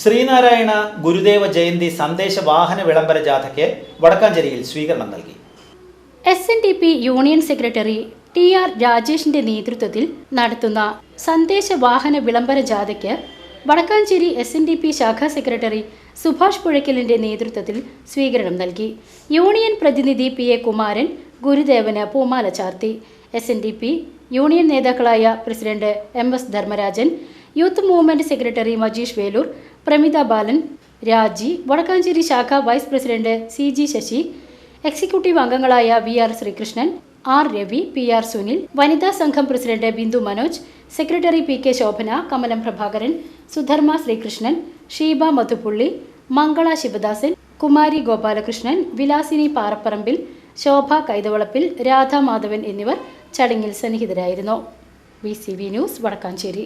Sreenarayana Gurudeva Jayanthi സന്ദേശ വാഹന വിളംബര ജാഥയ്ക്ക് വടക്കാഞ്ചേരിയിൽ സ്വീകരണം നൽകി. S N D P union secretary T R രാജേഷിന്റെ നേതൃത്വത്തിൽ നടത്തുന്ന സന്ദേശ വാഹന വിളംബര ജാഥയ്ക്ക് Vadakkanchery S N D P ശാഖാ സെക്രട്ടറി സുഭാഷ് പുഴയ്ക്കലിന്റെ നേതൃത്വത്തിൽ സ്വീകരണം നൽകി. യൂണിയൻ പ്രതിനിധി പി എ കുമാരൻ ഗുരുദേവന് പൂമാല ചാർത്തി. S N D P union നേതാക്കളായ president M S Dharmarajan youth movement secretary Majeesh Veloor Pramitha Balan Raji Wadakkanchery ശാഖ vice president C G Sasi executive അംഗങ്ങളായ V R Sreekrishnan R Ravi P R Sunil വനിതാ സംഘം president Bindu Manoj secretary P K Shobhana Kamalam Prabhakaran Sudharma Sreekrishnan Sheeba Madhupully Mangala Sivadasan Kumari Gopalakrishnan Vilasini Parapparambil Shobha Kaithavalappil Radha Madhavan എന്നിവർ ചടങ്ങിൽ സന്നിഹിതരായിരുന്നു. V C V news Wadakkanchery.